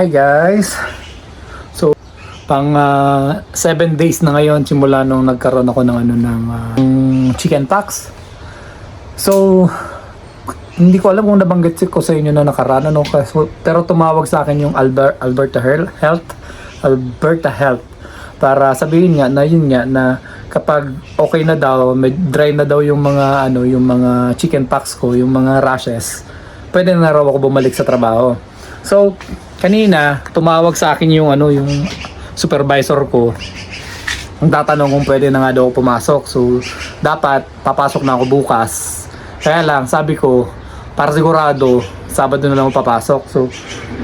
Hi guys. So, pang 7 days na ngayon simula nung nagkaroon ako ng ano ng ah, ng chicken pox. So, hindi ko alam kung nabanggit ko sa inyo na nakaraan ano kasi pero tumawag sa akin yung Albert Alberta Health Alberta Health para sabihin nga na yun nga na kapag okay na daw, may dry na daw yung mga ano, yung mga chicken pox ko, yung mga rashes, pwede na raw ako bumalik sa trabaho. So, kanina tumawag sa akin yung ano, yung supervisor ko. Ang tatanong kung pwede na nga daw pumasok. So, dapat papasok na ako bukas. Kaya lang, sabi ko, para sigurado, Sabado na lang ako papasok. So,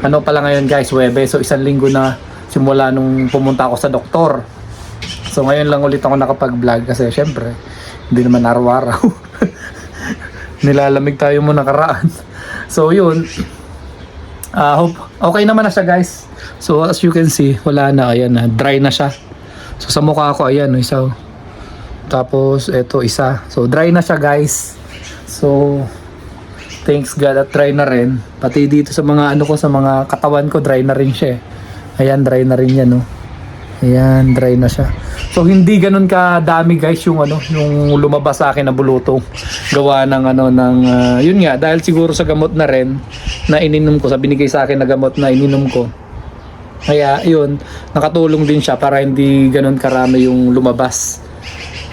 ano pala ngayon guys, Webe. So, isang linggo na simula nung pumunta ako sa doktor. So, ngayon lang ulit ako nakapag-vlog kasi syempre, hindi naman araw-araw. Nilalamig tayo mo nakaraan. So, yun. Ah, hope okay naman na siya guys. So, as you can see, wala na. Ayan na. Dry na siya. So, sa mukha ko, ayan. Isa. oh. Tapos, eto, isa. So, dry na siya guys. So, thanks God at dry na rin. Pati dito sa mga ano ko, sa mga katawan ko, dry na rin siya. eh. Ayan, dry na rin yan, no. Ayan, dry na siya. So hindi ganun ka dami guys yung ano, yung lumabas sa akin na bulutong. Gawa ng ano ng ah, yun nga dahil siguro sa gamot na rin na ininom ko, sa binigay sa akin na gamot na ininom ko. Kaya yun, nakatulong din siya para hindi ganun karami yung lumabas.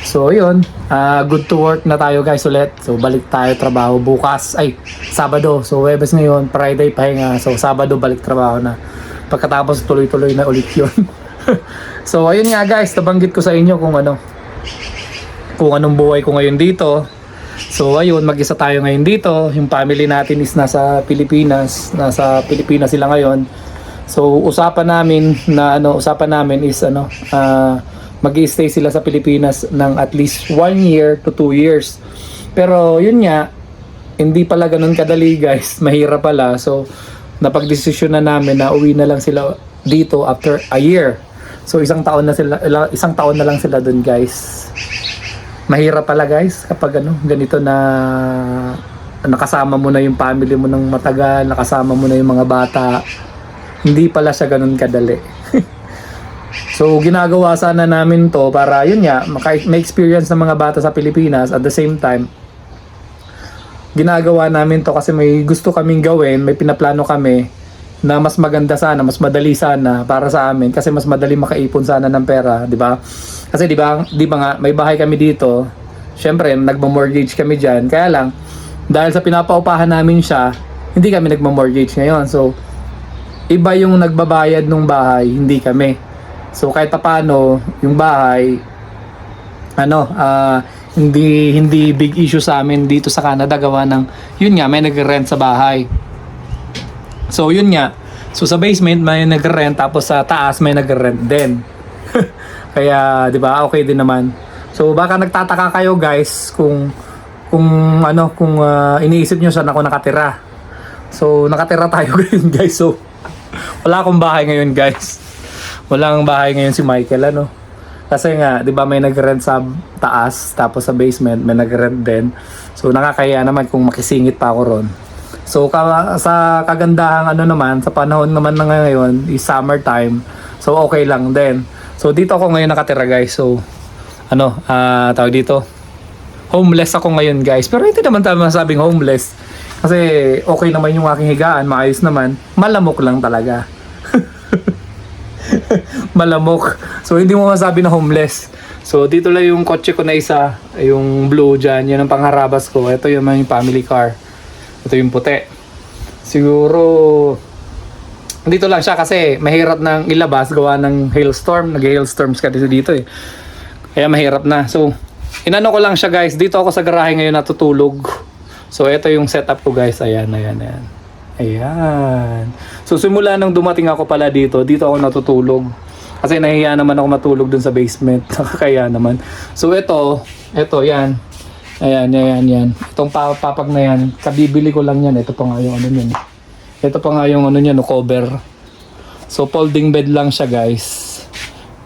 So yun, ah, good to work na tayo guys ulit. So balik tayo trabaho bukas. Ay, Sabado. So Webes ngayon, Friday pahinga. So Sabado balik trabaho na. Pagkatapos tuloy-tuloy na ulit yun. so ayun nga guys, nabanggit ko sa inyo kung ano kung anong buhay ko ngayon dito. So ayun, mag-isa tayo ngayon dito. Yung family natin is nasa Pilipinas. Nasa Pilipinas sila ngayon. So usapan namin na ano, usapan namin is ano, ah mag-stay sila sa Pilipinas ng at least one year to two years. Pero yun nga, hindi pala ganun kadali guys. Mahirap pala. So napagdesisyon na namin na uwi na lang sila dito after a year. So isang taon na sila ila- isang taon na lang sila doon guys. Mahirap pala guys kapag ano ganito na nakasama mo na yung family mo ng matagal, nakasama mo na yung mga bata. Hindi pala siya ganun kadali. so ginagawa sana namin to para yun nga may experience ng mga bata sa Pilipinas at the same time ginagawa namin to kasi may gusto kaming gawin, may pinaplano kami na mas maganda sana, mas madali sana para sa amin kasi mas madali makaipon sana ng pera, di ba? Kasi di ba, di ba nga may bahay kami dito. Syempre, nagmo-mortgage kami diyan. Kaya lang dahil sa pinapaupahan namin siya, hindi kami nagmo-mortgage ngayon. So iba yung nagbabayad ng bahay, hindi kami. So kahit papaano, yung bahay ano, ah, hindi hindi big issue sa amin dito sa Canada gawa ng yun nga may nagre-rent sa bahay. So yun nga. So sa basement may nagre-rent tapos sa taas may nagre-rent din. Kaya 'di ba? Okay din naman. So baka nagtataka kayo guys kung kung ano kung ah, iniisip niyo saan ako nakatira. So nakatira tayo ngayon guys. So wala akong bahay ngayon guys. Wala akong bahay ngayon si Michael ano. Kasi nga, 'di ba may nag-rent sa taas tapos sa basement may nag-rent din. So nakakaya naman kung makisingit pa ako ron. So ka- sa kagandahang ano naman, sa panahon naman na ngayon, is summertime. So okay lang din. So dito ako ngayon nakatira guys. So ano, ah tawag dito. Homeless ako ngayon guys. Pero hindi naman tayo masabing homeless. Kasi okay naman yung aking higaan, maayos naman. Malamok lang talaga. malamok. So hindi mo masabi na homeless. So dito lang yung kotse ko na isa, yung blue dyan, yun ang pangharabas ko. Ito yung yung family car. Ito yung puti. Siguro dito lang siya kasi mahirap nang ilabas gawa ng hailstorm. Nag-hailstorms kasi dito eh. Kaya mahirap na. So inano ko lang siya guys. Dito ako sa garahe ngayon natutulog. So ito yung setup ko guys. Ayan, ayan, ayan. Ayan. So simula nung dumating ako pala dito, dito ako natutulog. Kasi nahiya naman ako matulog dun sa basement. Nakakaya naman. So ito, ito yan. Ayan, ayan, yan. Itong pa- papag na yan, kabibili ko lang yan. Ito pa nga yung ano yan. Ito pa nga yung ano yan, no, cover. So folding bed lang siya guys.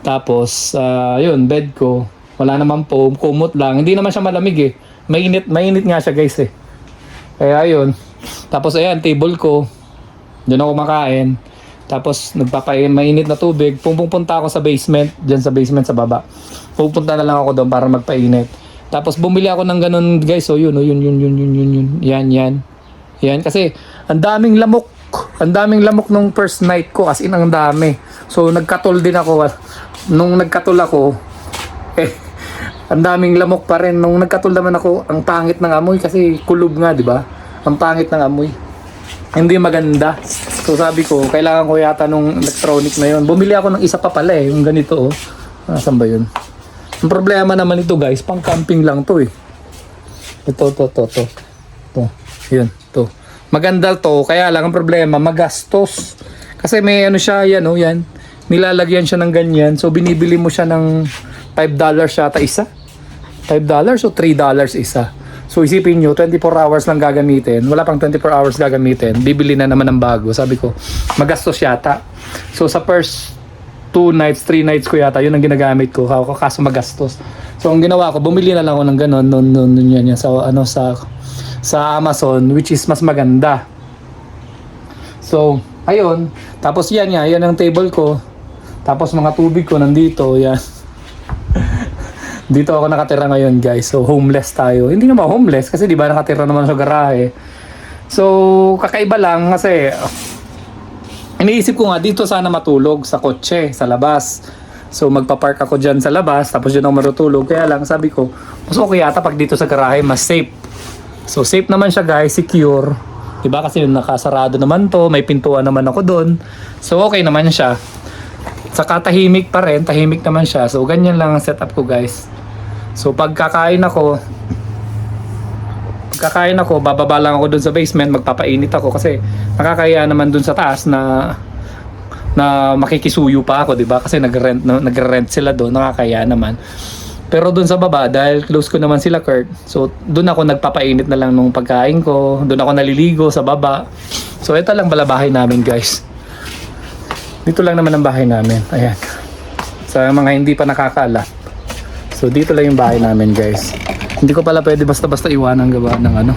Tapos, ah, yun, bed ko. Wala naman foam, kumot lang. Hindi naman siya malamig eh. Mainit, mainit nga siya guys eh. Kaya yun. Tapos ayan, table ko. Diyan ako makain. Tapos nagpapay mainit na tubig. Pumupunta ako sa basement, diyan sa basement sa baba. Pupunta na lang ako doon para magpainit. Tapos bumili ako ng ganun guys. So yun, oh, yun, yun, yun, yun, yun, yun. Yan, yan. Yan kasi ang daming lamok. Ang daming lamok nung first night ko as in ang dami. So nagkatol din ako. Nung nagkatol ako, eh, ang daming lamok pa rin. Nung nagkatol naman ako, ang pangit ng amoy kasi kulob nga, di ba? Ang pangit ng amoy. Hindi maganda. So sabi ko, kailangan ko yata nung electronic na yon. Bumili ako ng isa pa pala eh, yung ganito oh. Nasaan ba yun? Ang problema naman ito guys, pang camping lang to eh. Ito, to, to, to. To. Yun, to. Maganda to, kaya lang ang problema, magastos. Kasi may ano siya, yan oh, yan. Nilalagyan siya ng ganyan. So binibili mo siya ng $5 yata isa. $5 o $3 isa. So isipin nyo, 24 hours lang gagamitin. Wala pang 24 hours gagamitin. Bibili na naman ng bago. Sabi ko, magastos yata. So sa first 2 nights, 3 nights ko yata, yun ang ginagamit ko. Kaso magastos. So ang ginawa ko, bumili na lang ako ng ganun, nun, nun, nun, yan, yan, sa, ano, sa, sa Amazon, which is mas maganda. So, ayun. Tapos yan nga, yan ang table ko. Tapos mga tubig ko nandito, yan. Dito ako nakatira ngayon guys. So homeless tayo. Hindi naman homeless kasi di ba nakatira naman sa garahe. So kakaiba lang kasi iniisip ko nga dito sana matulog sa kotse, sa labas. So magpa-park ako dyan sa labas tapos dyan ako marutulog. Kaya lang sabi ko, mas okay yata pag dito sa garahe mas safe. So safe naman siya guys, secure. Diba kasi nakasarado naman to, may pintuan naman ako doon. So okay naman siya. Saka tahimik pa rin, tahimik naman siya. So ganyan lang ang setup ko guys. So pagkakain ako, pagkakain ako, bababa lang ako dun sa basement, magpapainit ako kasi nakakaya naman dun sa taas na na makikisuyo pa ako, 'di ba? Kasi nag-rent no, nagre-rent sila doon, nakakaya naman. Pero doon sa baba, dahil close ko naman sila Kurt, so doon ako nagpapainit na lang nung pagkain ko, doon ako naliligo sa baba. So ito lang pala namin guys. Dito lang naman ang bahay namin. Ayan. Sa mga hindi pa nakakaalam. So dito lang yung bahay namin guys. Hindi ko pala pwede basta-basta iwanan gawa ng ano.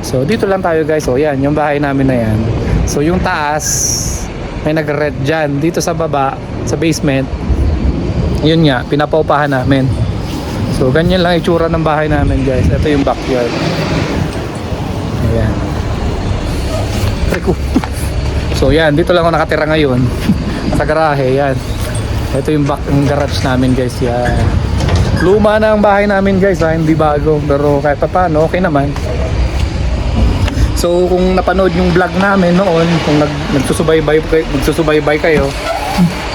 So dito lang tayo guys. So yan, yung bahay namin na yan. So yung taas, may nag-red dyan. Dito sa baba, sa basement, yun nga, pinapaupahan namin. So ganyan lang itsura ng bahay namin guys. Ito yung backyard. Ayan. Rico. So yan, dito lang ako nakatira ngayon. sa garahe, yan. Ito yung back ng garage namin guys. Yan. Luma na ang bahay namin guys ha, hindi bago. Pero kahit pa paano, okay naman. So kung napanood yung vlog namin noon, kung nag, nagsusubaybay, nagsusubaybay kayo,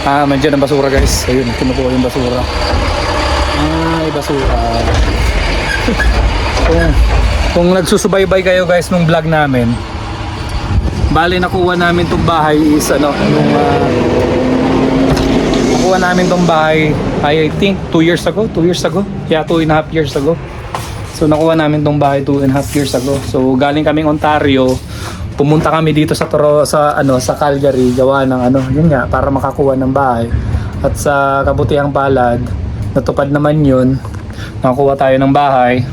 ah, mandyan ang basura guys. Ayun, kinukuha yung basura. Ay, basura. kung, kung nagsusubaybay kayo guys nung vlog namin, bali nakuha namin tong bahay is ano, yung ah, nakuha namin tong bahay I think 2 years ago 2 years ago. Yeah 2 and a half years ago. So nakuha namin tong bahay 2 and a half years ago. So galing kaming Ontario pumunta kami dito sa Toro sa ano sa Calgary gawa ng ano yun nga para makakuha ng bahay. At sa kabutihang palad natupad naman yun. Nakakuha tayo ng bahay.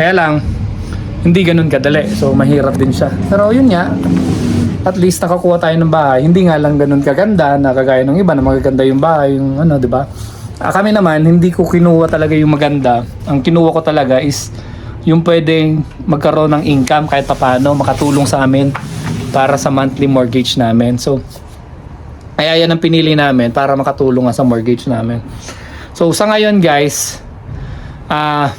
Kaya lang hindi ganun kadali. So mahirap din siya. Pero yun nga at least nakakuha tayo ng bahay. Hindi nga lang ganun kaganda na kagaya ng iba na magaganda yung bahay, yung ano, 'di ba? Ah, kami naman hindi ko kinuha talaga yung maganda. Ang kinuha ko talaga is yung pwedeng magkaroon ng income kahit papaano, makatulong sa amin para sa monthly mortgage namin. So, kaya yan ang pinili namin para makatulong sa mortgage namin. So, sa ngayon guys, ah,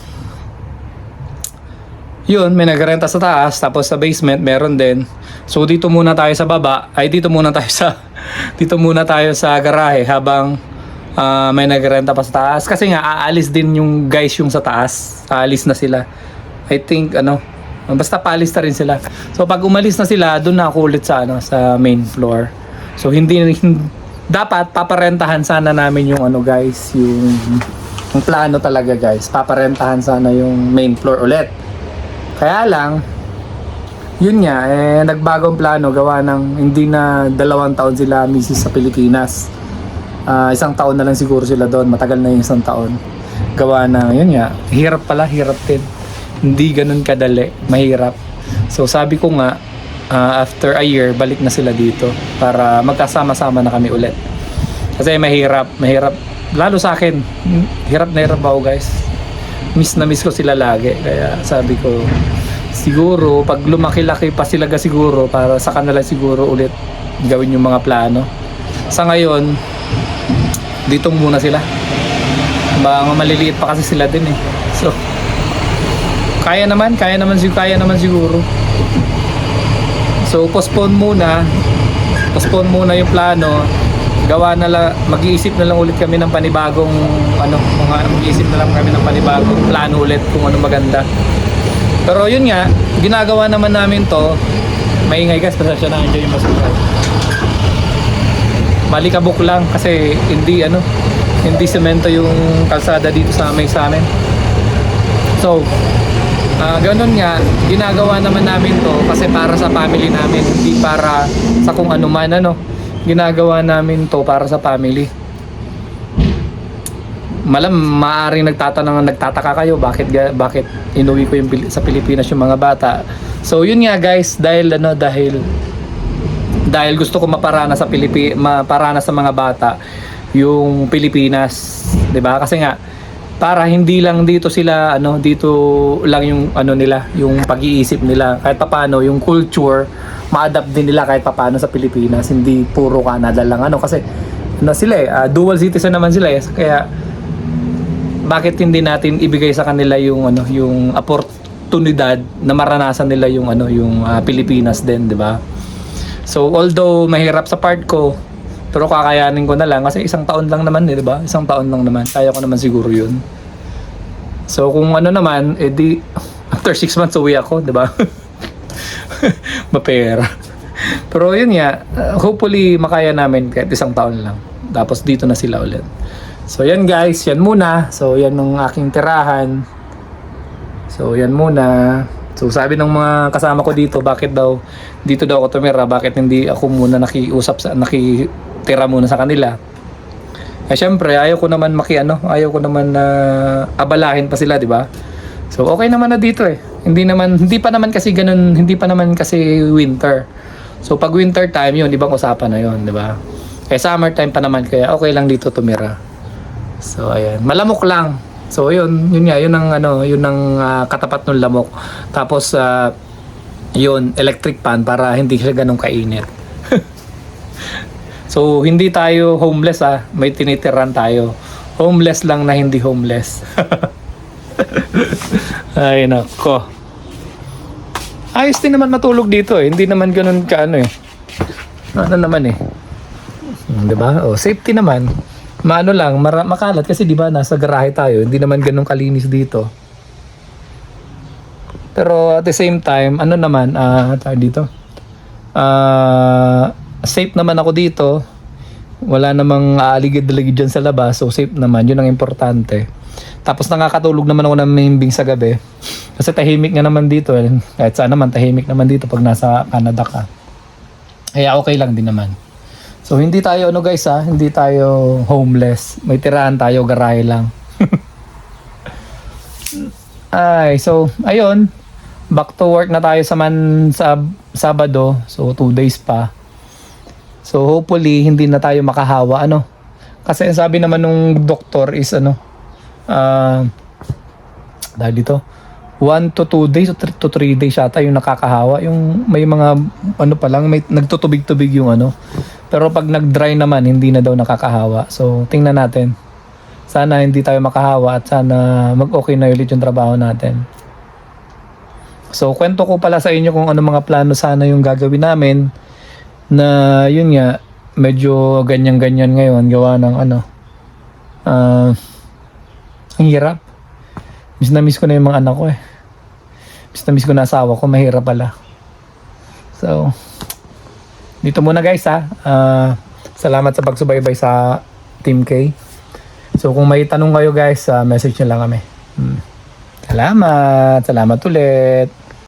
yun, may nagrenta sa taas, tapos sa basement meron din. So dito muna tayo sa baba, ay dito muna tayo sa dito muna tayo sa garahe habang ah, may nagrenta pa sa taas kasi nga aalis din yung guys yung sa taas. Aalis na sila. I think ano, basta paalis na rin sila. So pag umalis na sila, doon na ako ulit sa ano sa main floor. So hindi, hin- dapat paparentahan sana namin yung ano guys, yung yung plano talaga guys. Paparentahan sana yung main floor ulit. Kaya lang, yun nga, eh, nagbagong plano gawa ng hindi na dalawang taon sila misis sa Pilipinas. Ah, isang taon na lang siguro sila doon. Matagal na yung isang taon. Gawa na, yun nga, hirap pala, hirap din. Hindi ganun kadali, mahirap. So sabi ko nga, ah, after a year, balik na sila dito para magkasama-sama na kami ulit. Kasi mahirap, mahirap. Lalo sa akin, hirap na hirap ako guys. Miss na miss ko sila lagi. Kaya sabi ko, siguro, pag lumaki-laki pa sila ga siguro, para sa kanila siguro ulit gawin yung mga plano. Sa ngayon, dito muna sila. Mga maliliit pa kasi sila din eh. So, kaya naman, kaya naman, sig- kaya naman siguro. So, postpone muna. Postpone muna yung plano. Gawa na lang, mag-iisip na lang ulit kami ng panibagong, ano, mga mag-iisip na lang kami ng panibagong plano ulit kung ano maganda. Pero yun nga, ginagawa naman namin to. Maingay guys, pasensya na, enjoy yung basketball. Malikabok lang kasi hindi ano, hindi semento yung kalsada dito sa amin sa amin. So, ah ganun nga, ginagawa naman namin to kasi para sa family namin, hindi para sa kung ano man ano. Ginagawa namin to para sa family. Malam, maaaring nagtatanong, nagtataka kayo bakit bakit inuwi ko yung sa Pilipinas yung mga bata. So, yun nga guys, dahil ano, dahil dahil gusto ko maparana sa Pilipi maparana sa mga bata yung Pilipinas, 'di ba? Kasi nga para hindi lang dito sila ano dito lang yung ano nila yung pag-iisip nila kahit papaano yung culture ma-adapt din nila kahit papaano sa Pilipinas hindi puro Canada lang ano kasi ano sila eh ah, dual citizen naman sila eh kaya bakit hindi natin ibigay sa kanila yung ano yung oportunidad na maranasan nila yung ano yung ah, Pilipinas din 'di ba So although mahirap sa part ko, pero kakayanin ko na lang kasi isang taon lang naman eh, 'di ba? Isang taon lang naman. Kaya ko naman siguro 'yun. So kung ano naman, edi after 6 months uwi ako, 'di ba? Mapera. Pero yun nga, uh, hopefully makaya namin kahit isang taon lang. Tapos dito na sila ulit. So yan guys, yan muna. So yan ng aking tirahan. So yan muna. So sabi ng mga kasama ko dito, bakit daw dito daw ako tumira, bakit hindi ako muna nakiusap sa nakitira muna sa kanila? Eh syempre, ayaw ko naman maki ano, ayaw ko naman na abalahin pa sila, di ba? So okay naman na dito eh. Hindi naman hindi pa naman kasi ganun, hindi pa naman kasi winter. So pag winter time, yun ibang usapan na yun, di ba? Eh summer time pa naman kaya okay lang dito tumira. So ayan, malamok lang. So yun, yun nga, yun ang ano, yun ang ah, katapat ng lamok. Tapos ah, yun, electric pan para hindi siya ganun kainit. so hindi tayo homeless ah, may tinitiran tayo. Homeless lang na hindi homeless. Ay nako. Ayos din naman matulog dito eh. Hindi naman ganun ka ano eh. Ano naman eh. Hmm, 'Di ba? Oh, safety naman. Maano lang, mara- makalat kasi 'di ba nasa garahe tayo, hindi naman ganun kalinis dito. Pero at the same time, ano naman, ah tawag dito. Ah, safe naman ako dito. Wala namang aaligid-aligid dyan sa labas, so safe naman, yun ang importante. Tapos nakakatulog naman ako ng mimbing sa gabi. Kasi tahimik nga naman dito. eh. Kahit saan naman, tahimik naman dito pag nasa Canada ka. Kaya okay lang din naman. So hindi tayo ano guys ha, hindi tayo homeless. May tirahan tayo, garahe lang. Ay, so ayun. Back to work na tayo sa man sa Sabado. So two days pa. So hopefully hindi na tayo makahawa ano. Kasi ang sabi naman nung doktor is ano ah dahil dito 1 to 2 days o 3 to 3 days yata yung nakakahawa yung may mga ano pa lang may nagtutubig-tubig yung ano pero pag nag-dry naman hindi na daw nakakahawa. So tingnan natin. Sana hindi tayo makahawa at sana mag-okay na ulit yung trabaho natin. So kwento ko pala sa inyo kung ano mga plano sana yung gagawin namin na yun nga medyo ganyan-ganyan ngayon gawa ng ano ah ang hirap. Miss na miss ko na yung mga anak ko eh. Miss na miss ko na asawa ko mahirap pala. So dito muna guys ha. Ah, salamat sa pagsubaybay sa Team K. So kung may tanong kayo guys ah, message nyo lang kami. Hmm. salamat. Salamat ulit